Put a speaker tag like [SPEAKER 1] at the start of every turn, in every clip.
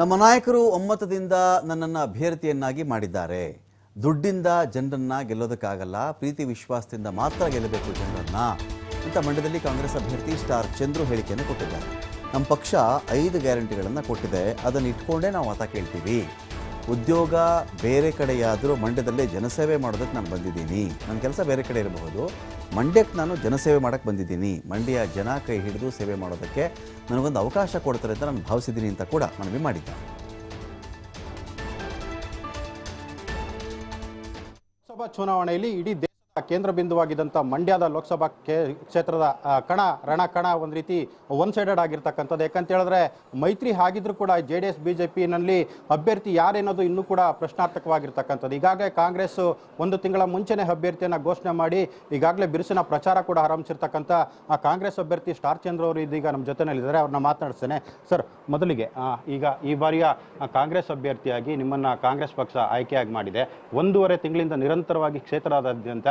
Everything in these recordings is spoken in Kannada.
[SPEAKER 1] ನಮ್ಮ ನಾಯಕರು ಒಮ್ಮತದಿಂದ ನನ್ನನ್ನು ಅಭ್ಯರ್ಥಿಯನ್ನಾಗಿ ಮಾಡಿದ್ದಾರೆ. ದುಡ್ಡಿಂದ ಜನರನ್ನ ಗೆಲ್ಲೋದಕ್ಕಾಗಲ್ಲ, ಪ್ರೀತಿ ವಿಶ್ವಾಸದಿಂದ ಮಾತ್ರ ಗೆಲ್ಲಬೇಕು ಜನರನ್ನ ಅಂತ ಮಂಡ್ಯದಲ್ಲಿ ಕಾಂಗ್ರೆಸ್ ಅಭ್ಯರ್ಥಿ ಸ್ಟಾರ್ ಚಂದ್ರು ಹೇಳಿಕೆಯನ್ನು ಕೊಟ್ಟಿದ್ದಾರೆ. ನಮ್ಮ ಪಕ್ಷ ಐದು ಗ್ಯಾರಂಟಿಗಳನ್ನು ಕೊಟ್ಟಿದೆ. ಅದನ್ನು ಇಟ್ಕೊಂಡೇ ನಾವು ಮತ ಕೇಳ್ತೀವಿ. ಉದ್ಯೋಗ ಬೇರೆ ಕಡೆಯಾದರೂ ಮಂಡ್ಯದಲ್ಲೇ ಜನಸೇವೆ ಮಾಡೋದಕ್ಕೆ ನಾನು ಬಂದಿದ್ದೀನಿ. ನನ್ನ ಕೆಲಸ ಬೇರೆ ಕಡೆ ಇರಬಹುದು. ಮಂಡ್ಯಕ್ಕೆ ನಾನು ಜನಸೇವೆ ಮಾಡೋಕ್ಕೆ ಬಂದಿದ್ದೀನಿ. ಮಂಡ್ಯ ಜನ ಕೈ ಹಿಡಿದು ಸೇವೆ ಮಾಡೋದಕ್ಕೆ ನನಗೊಂದು ಅವಕಾಶ ಕೊಡ್ತಾರೆ ಅಂತ ನಾನು ಭಾವಿಸಿದ್ದೀನಿ ಅಂತ ಕೂಡ ಮನವಿ ಮಾಡಿದ್ದಾರೆ
[SPEAKER 2] ಚುನಾವಣೆಯಲ್ಲಿ ಇಡೀ ಕೇಂದ್ರ ಬಿಂದುವಾಗಿದ್ದಂಥ ಮಂಡ್ಯದ ಲೋಕಸಭಾ ಕ್ಷೇತ್ರದ ಕಣ ರಣ ಕಣ ಒಂದು ರೀತಿ ಒನ್ ಸೈಡೆಡ್ ಆಗಿರ್ತಕ್ಕಂಥದ್ದು. ಯಾಕಂತ ಹೇಳಿದ್ರೆ ಮೈತ್ರಿ ಆಗಿದ್ರೂ ಕೂಡ J D S, B J ಪಿನಲ್ಲಿ ಅಭ್ಯರ್ಥಿ ಯಾರೇನೋದು ಇನ್ನೂ ಕೂಡ ಪ್ರಶ್ನಾರ್ಥಕವಾಗಿರ್ತಕ್ಕಂಥದ್ದು. ಈಗಾಗಲೇ ಕಾಂಗ್ರೆಸ್ ಒಂದು ತಿಂಗಳ ಮುಂಚೆನೇ ಅಭ್ಯರ್ಥಿಯನ್ನು ಘೋಷಣೆ ಮಾಡಿ ಈಗಾಗಲೇ ಬಿರುಸಿನ ಪ್ರಚಾರ ಕೂಡ ಆರಂಭಿಸಿರ್ತಕ್ಕಂಥ, ಆ, ಕಾಂಗ್ರೆಸ್ ಅಭ್ಯರ್ಥಿ ಸ್ಟಾರ್ ಚಂದ್ರ ಅವರು ಇದೀಗ ನಮ್ಮ ಜೊತೆನಲ್ಲಿದ್ದಾರೆ ಅವ್ರನ್ನ ಮಾತನಾಡಿಸ್ತೇನೆ. ಸರ್, ಮೊದಲಿಗೆ ಈಗ ಈ ಬಾರಿಯ ಕಾಂಗ್ರೆಸ್ ಅಭ್ಯರ್ಥಿಯಾಗಿ ನಿಮ್ಮನ್ನ ಕಾಂಗ್ರೆಸ್ ಪಕ್ಷ ಆಯ್ಕೆಯಾಗಿ ಮಾಡಿದೆ. ಒಂದೂವರೆ ತಿಂಗಳಿಂದ ನಿರಂತರವಾಗಿ ಕ್ಷೇತ್ರದಾದ್ಯಂತ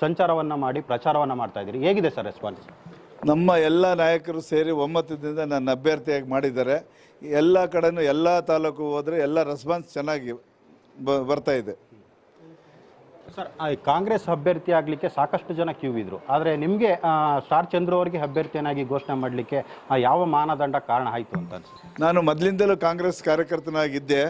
[SPEAKER 2] ಸಂಚಾರವನ್ನ ಮಾಡಿ ಪ್ರಚಾರವನ್ನು ಮಾಡ್ತಾ ಇದ್ದೀರಿ. ಹೇಗಿದೆ ಸರ್ ರೆಸ್ಪಾನ್ಸ್
[SPEAKER 3] ನಮ್ಮ ಎಲ್ಲ ನಾಯಕರು ಸೇರಿ ಒಮ್ಮತದಿಂದ ನನ್ನ ಅಭ್ಯರ್ಥಿಯಾಗಿ ಮಾಡಿದ್ದಾರೆ. ಎಲ್ಲ ಕಡೆನೂ ಎಲ್ಲ ತಾಲೂಕು ಹೋದರೆ ಎಲ್ಲ ರೆಸ್ಪಾನ್ಸ್ ಚೆನ್ನಾಗಿ ಬ ಬರ್ತಾ ಇದೆ.
[SPEAKER 2] ಸರ್ ಆ, ಕಾಂಗ್ರೆಸ್ ಅಭ್ಯರ್ಥಿ ಆಗಲಿಕ್ಕೆ ಸಾಕಷ್ಟು ಜನ ಕ್ಯೂ ಇದ್ರು. ಆದರೆ ನಿಮಗೆ ಸ್ಟಾರ್ ಚಂದ್ರ ಅವರಿಗೆ ಅಭ್ಯರ್ಥಿಯನ್ನಾಗಿ ಘೋಷಣೆ ಮಾಡಲಿಕ್ಕೆ ಯಾವ ಮಾನದಂಡ ಕಾರಣ ಆಯಿತು ಅಂತ
[SPEAKER 3] ನಾನು ಮೊದಲಿಂದಲೂ ಕಾಂಗ್ರೆಸ್ ಕಾರ್ಯಕರ್ತನಾಗಿದ್ದೆ.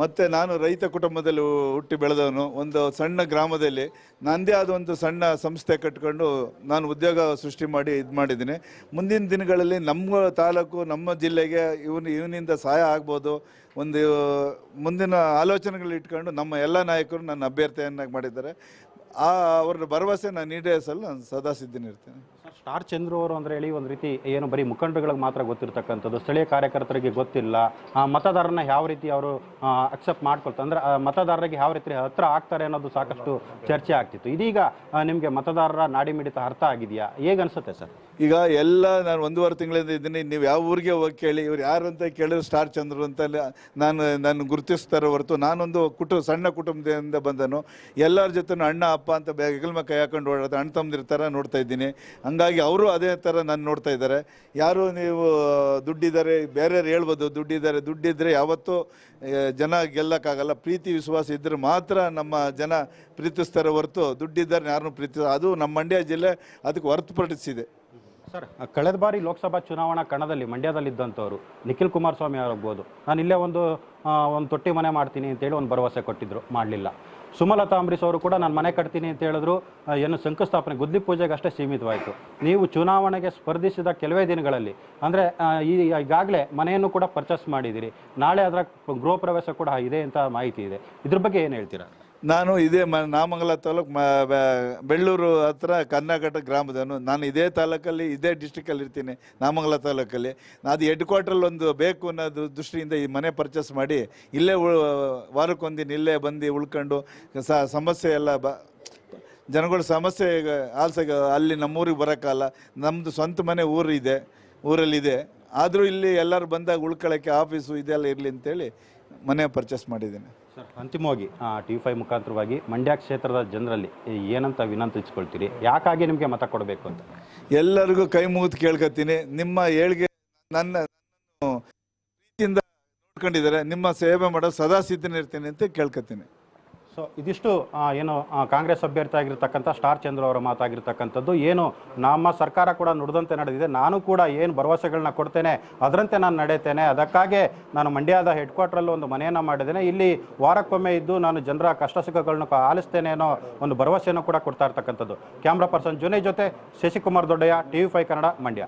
[SPEAKER 3] ಮತ್ತು ನಾನು ರೈತ ಕುಟುಂಬದಲ್ಲಿ ಹುಟ್ಟಿ ಬೆಳೆದವನು, ಒಂದು ಸಣ್ಣ ಗ್ರಾಮದಲ್ಲಿ ನನ್ನದೇ ಆದ ಒಂದು ಸಣ್ಣ ಸಂಸ್ಥೆ ಕಟ್ಕೊಂಡು ನಾನು ಉದ್ಯೋಗ ಸೃಷ್ಟಿ ಮಾಡಿ ಇದು ಮಾಡಿದ್ದೀನಿ. ಮುಂದಿನ ದಿನಗಳಲ್ಲಿ ನಮ್ಮ ತಾಲೂಕು, ನಮ್ಮ ಜಿಲ್ಲೆಗೆ ಇವನು, ಇವನಿಂದ ಸಹಾಯ ಆಗ್ಬೋದು. ಒಂದು ಮುಂದಿನ ಆಲೋಚನೆಗಳು ಇಟ್ಕೊಂಡು ನಮ್ಮ ಎಲ್ಲ ನಾಯಕರು ನನ್ನ ಅಭ್ಯರ್ಥಿಯನ್ನಾಗಿ ಮಾಡಿದ್ದಾರೆ. ಆ ಅವ್ರ ಭರವಸೆ ನಾನು ಈಡೇರಿಸಲು ನಾನು ಸದಾ ಸಿದ್ಧನಿರ್ತೇನೆ.
[SPEAKER 2] ಸ್ಟಾರ್ ಚಂದ್ರು ಅವರು ಅಂದ್ರೆ ಹೇಳಿ ಒಂದು ರೀತಿ ಏನು ಬರೀ ಮುಖಂಡರುಗಳಿಗೆ ಮಾತ್ರ ಗೊತ್ತಿರ್ತಕ್ಕಂಥದ್ದು. ಸ್ಥಳೀಯ ಕಾರ್ಯಕರ್ತರಿಗೆ ಗೊತ್ತಿಲ್ಲ. ಮತದಾರರನ್ನ ಯಾವ ರೀತಿ ಅವರು ಅಕ್ಸೆಪ್ಟ್ ಮಾಡ್ಕೊಳ್ತಾರೆ ಅಂದ್ರೆ ಮತದಾರರಿಗೆ ಯಾವ ರೀತಿ ಹತ್ರ ಆಗ್ತಾರೆ ಅನ್ನೋದು ಸಾಕಷ್ಟು ಚರ್ಚೆ ಆಗ್ತಿತ್ತು. ಇದೀಗ ನಿಮಗೆ ಮತದಾರರ ನಾಡಿ ಮಿಡಿತ ಅರ್ಥ ಆಗಿದೆಯಾ? ಹೇಗೆ ಅನ್ಸುತ್ತೆ ಸರ್?
[SPEAKER 3] ಈಗ ಎಲ್ಲ ನಾನು ಒಂದೂವರೆ ತಿಂಗಳಿಂದ ಇದ್ದೀನಿ. ನೀವು ಯಾವ ಊರಿಗೆ ಹೋಗಿ ಕೇಳಿ, ಇವ್ರು ಯಾರು ಅಂತ ಕೇಳಿದ್ರು ಸ್ಟಾರ್ ಚಂದ್ರು ಅಂತ ನಾನು ನಾನು ಗುರುತಿಸ್ತಾರೆ ಹೊರತು ನಾನೊಂದು ಕುಟುಂಬ ಸಣ್ಣ ಕುಟುಂಬದಿಂದ ಬಂದನು. ಎಲ್ಲರ ಜೊತೆ ಅಣ್ಣ, ಅಪ್ಪ ಅಂತ ಬೇಗ ಹೆಗಲ ಕೈ ಹಾಕೊಂಡು ಓಡಾಡ್ತಾರೆ ಅಣ್ಣ ತಮ್ಮದಿರ್ತಾರೆ ನೋಡ್ತಾ ಇದ್ದೀನಿ. ಹಂಗಾಗಿ ಅವರು ಅದೇ ಥರ ನಾನು ನೋಡ್ತಾ ಇದ್ದಾರೆ. ಯಾರು ನೀವು, ದುಡ್ಡಿದ್ದಾರೆ, ಬೇರೆಯವ್ರು ಹೇಳ್ಬೋದು, ದುಡ್ಡಿದ್ದಾರೆ ದುಡ್ಡಿದ್ದರೆ ಯಾವತ್ತೂ ಜನ ಗೆಲ್ಲಕ್ಕಾಗಲ್ಲ. ಪ್ರೀತಿ, ವಿಶ್ವಾಸ ಇದ್ದರೆ ಮಾತ್ರ ನಮ್ಮ ಜನ ಪ್ರೀತಿಸ್ತಾರೆ ಹೊರತು ದುಡ್ಡಿದ್ದಾರೆ, ಯಾರನ್ನೂ ಪ್ರೀತಿ, ಅದು ನಮ್ಮ ಮಂಡ್ಯ ಜಿಲ್ಲೆ ಅದಕ್ಕೆ ಹೊರತುಪಡಿಸಿದೆ.
[SPEAKER 2] ಸರ್ ಕಳೆದ ಬಾರಿ ಲೋಕಸಭಾ ಚುನಾವಣಾ ಕಣದಲ್ಲಿ ಮಂಡ್ಯದಲ್ಲಿದ್ದಂಥವ್ರು, ನಿಖಿಲ್ ಕುಮಾರಸ್ವಾಮಿ ಆಗ್ಬೋದು. ನಾನು ಇಲ್ಲೇ ಒಂದು ಒಂದು ತೊಟ್ಟಿ ಮನೆ ಮಾಡ್ತೀನಿ ಅಂತೇಳಿ ಒಂದು ಭರವಸೆ ಕೊಟ್ಟಿದ್ರು, ಮಾಡಲಿಲ್ಲ. ಸುಮಲತಾ ಅಂಬರೀಶ್ ಅವರು ಕೂಡ ನಾನು ಮನೆ ಕಟ್ತೀನಿ ಅಂತ ಹೇಳಿದ್ರು. ಏನು ಶಂಕುಸ್ಥಾಪನೆ, ಗುದ್ಲಿ ಪೂಜೆಗೆ ಅಷ್ಟೇ ಸೀಮಿತವಾಯಿತು. ನೀವು ಚುನಾವಣೆಗೆ ಸ್ಪರ್ಧಿಸಿದ ಕೆಲವೇ ದಿನಗಳಲ್ಲಿ, ಅಂದರೆ ಈ ಈಗಾಗಲೇ ಮನೆಯನ್ನು ಕೂಡ ಪರ್ಚೇಸ್ ಮಾಡಿದ್ದೀರಿ. ನಾಳೆ ಅದರ ಗೃಹ ಪ್ರವೇಶ ಕೂಡ ಇದೆ ಅಂತ ಮಾಹಿತಿ ಇದೆ. ಇದ್ರ ಬಗ್ಗೆ ಏನು ಹೇಳ್ತೀರಾ?
[SPEAKER 3] ನಾನು ಇದೇ ಮ, ನಾಮಂಗಲ ತಾಲೂಕು ಮ ಬೆಳ್ಳೂರು ಹತ್ರ ಕರ್ನಾಟಕ ಗ್ರಾಮದವನು. ನಾನು ಇದೇ ತಾಲೂಕಲ್ಲಿ, ಇದೇ ಡಿಸ್ಟಿಕಲ್ಲಿ ಇರ್ತೀನಿ, ನಾಮಂಗಲ ತಾಲೂಕಲ್ಲಿ. ಅದು ಹೆಡ್ ಕ್ವಾರ್ಟ್ರಲ್ಲಿ ಒಂದು ಬೇಕು ಅನ್ನೋದು ದೃಷ್ಟಿಯಿಂದ ಈ ಮನೆ ಪರ್ಚೇಸ್ ಮಾಡಿ, ಇಲ್ಲೇ ಉಳ್, ವಾರಕ್ಕೊಂದಿನ ಇಲ್ಲೇ ಬಂದು ಉಳ್ಕೊಂಡು, ಸ, ಸಮಸ್ಯೆ ಎಲ್ಲ ಬ, ಜನಗಳ ಸಮಸ್ಯೆ ಈಗ ಆಲ್ಸಾಗ ಅಲ್ಲಿ ನಮ್ಮೂರಿಗೆ ಬರೋಕ್ಕಲ್ಲ ನಮ್ಮದು ಸ್ವಂತ ಮನೆ ಊರಿದೆ ಊರಲ್ಲಿದೆ. ಆದರೂ ಇಲ್ಲಿ ಎಲ್ಲರೂ ಬಂದಾಗ ಉಳ್ಕೊಳ್ಳೋಕ್ಕೆ ಆಫೀಸು ಇದೆಲ್ಲ ಇರಲಿ ಅಂತೇಳಿ ಮನೆ ಪರ್ಚೇಸ್ ಮಾಡಿದ್ದೀನಿ.
[SPEAKER 2] ಸರ್, ಅಂತಿಮವಾಗಿ ಟಿ ಫೈ ಮುಖಾಂತರವಾಗಿ ಮಂಡ್ಯ ಕ್ಷೇತ್ರದ ಜನರಲ್ಲಿ ಏನಂತ ವಿನಂತಿಸ್ಕೊಳ್ತೀರಿ ಯಾಕಾಗಿ ನಿಮಗೆ ಮತ ಕೊಡಬೇಕು ಅಂತ?
[SPEAKER 3] ಎಲ್ಲರಿಗೂ ಕೈ ಮುಗಿದು ಕೇಳ್ಕೊತೀನಿ ನಿಮ್ಮ ಏಳ್ಗೆ ನನ್ನ ರೀತಿಯಿಂದ ನೋಡ್ಕೊಂಡಿದ್ದಾರೆ. ನಿಮ್ಮ ಸೇವೆ ಮಾಡೋ ಸದಾ ಸಿದ್ಧನಿರ್ತೀನಿ ಅಂತ ಕೇಳ್ಕೊತೀನಿ
[SPEAKER 2] ಸೊ ಇದಿಷ್ಟು ಏನು ಕಾಂಗ್ರೆಸ್ ಅಭ್ಯರ್ಥಿ ಆಗಿರ್ತಕ್ಕಂಥ ಸ್ಟಾರ್ ಚಂದ್ರ ಅವರ ಮಾತಾಗಿರ್ತಕ್ಕಂಥದ್ದು. ಏನು, ನಮ್ಮ ಸರ್ಕಾರ ಕೂಡ ನುಡಿದಂತೆ ನಡೆದಿದೆ. ನಾನು ಕೂಡ ಏನು ಭರವಸೆಗಳನ್ನ ಕೊಡ್ತೇನೆ, ಅದರಂತೆ ನಾನು ನಡೆಯುತ್ತೇನೆ ಅದಕ್ಕಾಗಿ ನಾನು ಮಂಡ್ಯದ ಹೆಡ್ ಕ್ವಾರ್ಟ್ರಲ್ಲೂ ಒಂದು ಮನೆಯನ್ನು ಮಾಡಿದ್ದೇನೆ. ಇಲ್ಲಿ ವಾರಕ್ಕೊಮ್ಮೆ ಇದ್ದು ನಾನು ಜನರ ಕಷ್ಟ ಸುಖಗಳನ್ನ ಆಲಿಸ್ತೇನೆ ಅನ್ನೋ ಒಂದು ಭರವಸೆಯನ್ನು ಕೂಡ ಕೊಡ್ತಾ ಇರ್ತಕ್ಕಂಥದ್ದು. ಕ್ಯಾಮ್ರಾ ಪರ್ಸನ್ ಜೊನೆ ಜೊತೆ Shashikumar Doddaiah, T V five Kannada, Mandya.